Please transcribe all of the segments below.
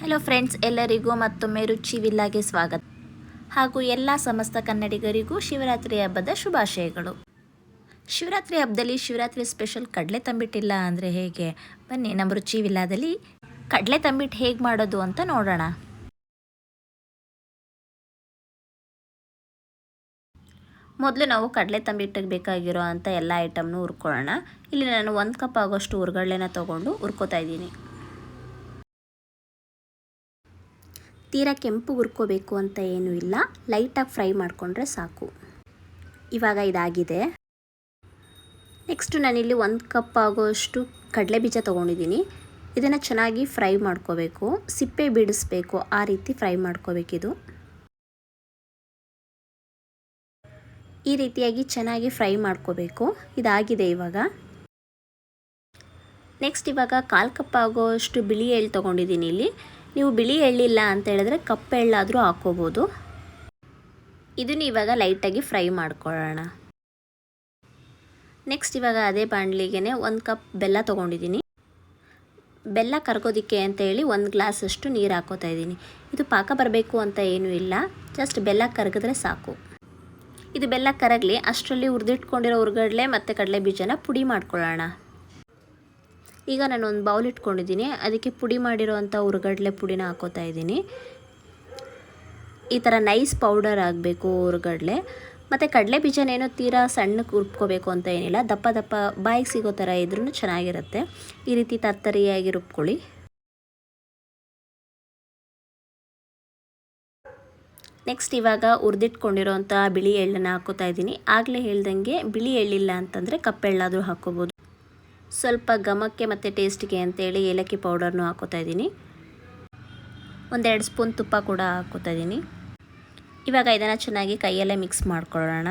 Hello friends ಎಲ್ಲರಿಗೂ ಮತ್ತೊಮ್ಮೆ ರುಚಿ ವಿಲ್ಲಾಗೆ ಸ್ವಾಗತ. ಹಾಗೂ ಎಲ್ಲ ಸಮಸ್ತ ಕನ್ನಡಿಗರಿಗೂ ಶಿವರಾತ್ರಿ ಹಬ್ಬದ ಶುಭಾಶಯಗಳು. ಶಿವರಾತ್ರಿ ಹಬ್ಬದಲ್ಲಿ ಶಿವರಾತ್ರಿ ಸ್ಪೆಷಲ್ ಕಡಲೆ ತಂಬಿಟ್ಟಿಲ್ಲ ಅಂದರೆ ಹೇಗೆ? ಬನ್ನಿ, ನಮ್ಮ ರುಚಿ ವಿಲ್ಲಾದಲ್ಲಿ ಕಡಲೆ ತಂಬಿಟ್ಟು ಹೇಗೆ ಮಾಡೋದು ಅಂತ ನೋಡೋಣ. ಮೊದಲು ನಾವು ಕಡಲೆ ತಂಬಿಟ್ಟಿಗೆ ಬೇಕಾಗಿರೋ ಅಂಥ ಎಲ್ಲ ಐಟಮ್ನು ಹುರ್ಕೊಳ್ಳೋಣ. ಇಲ್ಲಿ ನಾನು ಒಂದು ಕಪ್ ಆಗೋಷ್ಟು ಹುರ್ಗಡ್ಲೆನ ತೊಗೊಂಡು ಹುರ್ಕೋತಾ ಇದ್ದೀನಿ. ತೀರಾ ಕೆಂಪು ಹುರ್ಕೋಬೇಕು ಅಂತ ಏನೂ ಇಲ್ಲ. ಲೈಟಾಗಿ ಫ್ರೈ ಮಾಡಿಕೊಂಡ್ರೆ ಸಾಕು. ಇವಾಗ ಇದಾಗಿದೆ. ನೆಕ್ಸ್ಟು ನಾನಿಲ್ಲಿ ಒಂದು ಕಪ್ ಆಗೋಷ್ಟು ಕಡಲೆ ಬೀಜ ತೊಗೊಂಡಿದ್ದೀನಿ. ಇದನ್ನು ಚೆನ್ನಾಗಿ ಫ್ರೈ ಮಾಡ್ಕೋಬೇಕು. ಸಿಪ್ಪೆ ಬಿಡಿಸ್ಬೇಕು. ಆ ರೀತಿ ಫ್ರೈ ಮಾಡ್ಕೋಬೇಕಿದು ಈ ರೀತಿಯಾಗಿ ಚೆನ್ನಾಗಿ ಫ್ರೈ ಮಾಡ್ಕೋಬೇಕು. ಇದಾಗಿದೆ ಇವಾಗ. ನೆಕ್ಸ್ಟ್ ಇವಾಗ ಕಾಲು ಕಪ್ ಆಗೋಷ್ಟು ಬಿಳಿ ಎಳ್ಳು ತೊಗೊಂಡಿದ್ದೀನಿ ಇಲ್ಲಿ. ನೀವು ಬಿಳಿ ಎಳ್ಳಿಲ್ಲ ಅಂತ ಹೇಳಿದ್ರೆ ಕಪ್ಪು ಎಳ್ಳಾದರೂ ಹಾಕ್ಕೋಬೋದು. ಇದನ್ನು ಇವಾಗ ಲೈಟಾಗಿ ಫ್ರೈ ಮಾಡ್ಕೊಳ್ಳೋಣ. ನೆಕ್ಸ್ಟ್ ಇವಾಗ ಅದೇ ಬಾಣಲಿಗೆ ಒಂದು ಕಪ್ ಬೆಲ್ಲ ತೊಗೊಂಡಿದ್ದೀನಿ. ಬೆಲ್ಲ ಕರ್ಗೋದಿಕ್ಕೆ ಅಂತ ಹೇಳಿ ಒಂದು ಗ್ಲಾಸಷ್ಟು ನೀರು ಹಾಕೋತಾ ಇದ್ದೀನಿ. ಇದು ಪಾಕ ಬರಬೇಕು ಅಂತ ಏನೂ ಇಲ್ಲ. ಜಸ್ಟ್ ಬೆಲ್ಲ ಕರಗಿದ್ರೆ ಸಾಕು. ಇದು ಬೆಲ್ಲ ಕರಗಲಿ ಅಷ್ಟರಲ್ಲಿ ಹುರಿದಿಟ್ಕೊಂಡಿರೋ ಹುರ್ಗಡ್ಲೆ ಮತ್ತು ಕಡಲೆ ಬೀಜನ ಪುಡಿ ಮಾಡ್ಕೊಳ್ಳೋಣ. ಈಗ ನಾನು ಒಂದು ಬೌಲ್ ಇಟ್ಕೊಂಡಿದ್ದೀನಿ ಅದಕ್ಕೆ ಪುಡಿ ಮಾಡಿರೋವಂಥ ಹುರ್ಗಡ್ಲೆ ಪುಡಿನ ಹಾಕೋತಾ ಇದ್ದೀನಿ. ಈ ಥರ ನೈಸ್ ಪೌಡರ್ ಆಗಬೇಕು ಹುರ್ಗಡ್ಲೆ ಮತ್ತು ಕಡಲೆ ಬೀಜನೇನೋ ತೀರಾ ಸಣ್ಣ ರುಬ್ಕೋಬೇಕು ಅಂತ ಏನಿಲ್ಲ. ದಪ್ಪ ದಪ್ಪ ಬಾಯಿಗೆ ಸಿಗೋ ಥರ ಇದ್ರೂ ಚೆನ್ನಾಗಿರುತ್ತೆ. ಈ ರೀತಿ ತರ್ತರಿಯಾಗಿ ರುಬ್ಕೊಳ್ಳಿ. ನೆಕ್ಸ್ಟ್ ಇವಾಗ ಹುರಿದಿಟ್ಕೊಂಡಿರೋಂಥ ಬಿಳಿ ಎಳ್ಳನ್ನು ಹಾಕೋತಾ ಇದ್ದೀನಿ. ಆಗಲೇ ಹೇಳ್ದಂಗೆ ಬಿಳಿ ಎಳ್ಳಿಲ್ಲ ಅಂತಂದರೆ ಕಪ್ಪೆಳ್ಳಾದರೂ ಹಾಕ್ಕೋಬೋದು ಸ್ವಲ್ಪ ಘಮಕ್ಕೆ ಮತ್ತು ಟೇಸ್ಟಿಗೆ ಅಂತೇಳಿ ಏಲಕ್ಕಿ ಪೌಡರ್ನು ಹಾಕೋತಾ ಇದ್ದೀನಿ. ಒಂದೆರಡು ಸ್ಪೂನ್ ತುಪ್ಪ ಕೂಡ ಹಾಕೋತಾ ಇದ್ದೀನಿ. ಇವಾಗ ಇದನ್ನು ಚೆನ್ನಾಗಿ ಕೈಯಲ್ಲೇ ಮಿಕ್ಸ್ ಮಾಡ್ಕೊಳ್ಳೋಣ.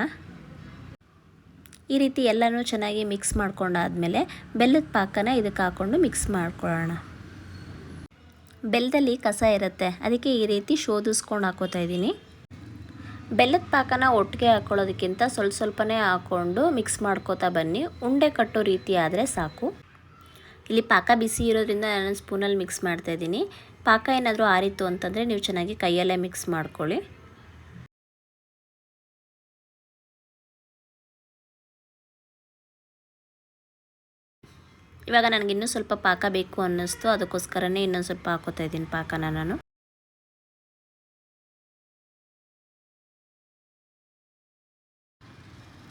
ಈ ರೀತಿ ಎಲ್ಲನೂ ಚೆನ್ನಾಗಿ ಮಿಕ್ಸ್ ಮಾಡ್ಕೊಂಡಾದಮೇಲೆ ಬೆಲ್ಲದ ಪಾಕನ ಇದಕ್ಕೆ ಹಾಕ್ಕೊಂಡು ಮಿಕ್ಸ್ ಮಾಡ್ಕೊಳ್ಳೋಣ. ಬೆಲ್ಲದಲ್ಲಿ ಕಸ ಇರುತ್ತೆ. ಅದಕ್ಕೆ ಈ ರೀತಿ ಶೋಧಿಸ್ಕೊಂಡು ಹಾಕೋತಾ ಇದ್ದೀನಿ. ಬೆಲ್ಲದ ಪಾಕನ ಒಟ್ಟಿಗೆ ಹಾಕ್ಕೊಳ್ಳೋದಕ್ಕಿಂತ ಸ್ವಲ್ಪ ಸ್ವಲ್ಪನೇ ಹಾಕ್ಕೊಂಡು ಮಿಕ್ಸ್ ಮಾಡ್ಕೋತಾ ಬನ್ನಿ. ಉಂಡೆ ಕಟ್ಟೋ ರೀತಿ ಆದರೆ ಸಾಕು. ಇಲ್ಲಿ ಪಾಕ ಬಿಸಿ ಇರೋದ್ರಿಂದ ನಾನು ಸ್ಪೂನಲ್ಲಿ ಮಿಕ್ಸ್ ಮಾಡ್ತಾಯಿದ್ದೀನಿ ಪಾಕ ಏನಾದರೂ ಆರಿತ್ತು ಅಂತಂದರೆ ನೀವು ಚೆನ್ನಾಗಿ ಕೈಯಲ್ಲೇ ಮಿಕ್ಸ್ ಮಾಡ್ಕೊಳ್ಳಿ. ಇವಾಗ ನನಗೆ ಇನ್ನೂ ಸ್ವಲ್ಪ ಪಾಕ ಬೇಕು ಅನ್ನಿಸ್ತು. ಅದಕ್ಕೋಸ್ಕರನೇ ಇನ್ನೊಂದು ಸ್ವಲ್ಪ ಹಾಕೋತಾ ಇದ್ದೀನಿ ಪಾಕನ ನಾನು.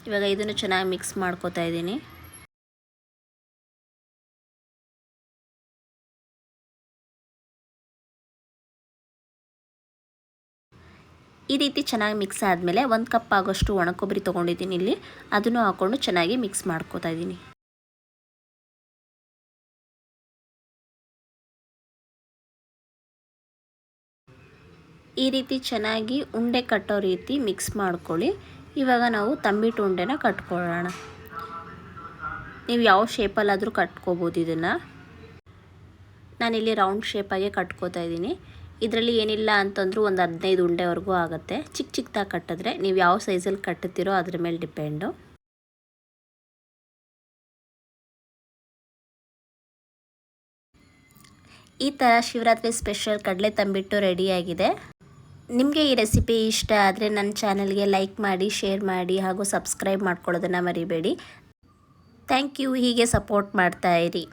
ಇವಾಗ ಇದನ್ನು ಚೆನ್ನಾಗಿ ಮಿಕ್ಸ್ ಮಾಡ್ಕೋತಾ ಇದ್ದೀನಿ. ಈ ರೀತಿ ಚೆನ್ನಾಗಿ ಮಿಕ್ಸ್ ಆದಮೇಲೆ ಒಂದು ಕಪ್ ಆಗೋಷ್ಟು ಒಣಕೊಬ್ಬರಿ ತೊಗೊಂಡಿದ್ದೀನಿ ಇಲ್ಲಿ. ಅದನ್ನು ಹಾಕ್ಕೊಂಡು ಚೆನ್ನಾಗಿ ಮಿಕ್ಸ್ ಮಾಡ್ಕೋತಾ ಇದ್ದೀನಿ. ಈ ರೀತಿ ಚೆನ್ನಾಗಿ ಉಂಡೆ ಕಟ್ಟೋ ರೀತಿ ಮಿಕ್ಸ್ ಮಾಡ್ಕೊಳ್ಳಿ. ಇವಾಗ ನಾವು ತಂಬಿಟ್ಟು ಉಂಡೆನ ಕಟ್ಕೊಳ್ಳೋಣ. ನೀವು ಯಾವ ಶೇಪಲ್ಲಾದರೂ ಕಟ್ಕೋಬೋದು ಇದನ್ನು. ನಾನಿಲ್ಲಿ ರೌಂಡ್ ಶೇಪಾಗೆ ಕಟ್ಕೋತಾ ಇದ್ದೀನಿ. ಇದರಲ್ಲಿ ಏನಿಲ್ಲ ಅಂತಂದರೂ ಒಂದು ಹದಿನೈದು ಉಂಡೆವರೆಗೂ ಆಗುತ್ತೆ. ಚಿಕ್ಕ ಚಿಕ್ಕದಾಗಿ ಕಟ್ಟಿದ್ರೆ ನೀವು ಯಾವ ಸೈಜಲ್ಲಿ ಕಟ್ಟುತ್ತೀರೋ ಅದ್ರ ಮೇಲೆ ಡಿಪೆಂಡು ಈ ಥರ ಶಿವರಾತ್ರಿ ಸ್ಪೆಷಲ್ ಕಡಲೆ ತಂಬಿಟ್ಟು ರೆಡಿಯಾಗಿದೆ ನಿಮಗೆ ಈ ರೆಸಿಪಿ ಇಷ್ಟ ಆದರೆ ನನ್ನ ಚಾನಲ್ಗೆ ಲೈಕ್ ಮಾಡಿ, ಶೇರ್ ಮಾಡಿ ಹಾಗೂ ಸಬ್ಸ್ಕ್ರೈಬ್ ಮಾಡ್ಕೊಳ್ಳೋದನ್ನು ಮರಿಬೇಡಿ. Thank you. ಹೀಗೆ ಸಪೋರ್ಟ್ ಮಾಡ್ತಾಯಿರಿ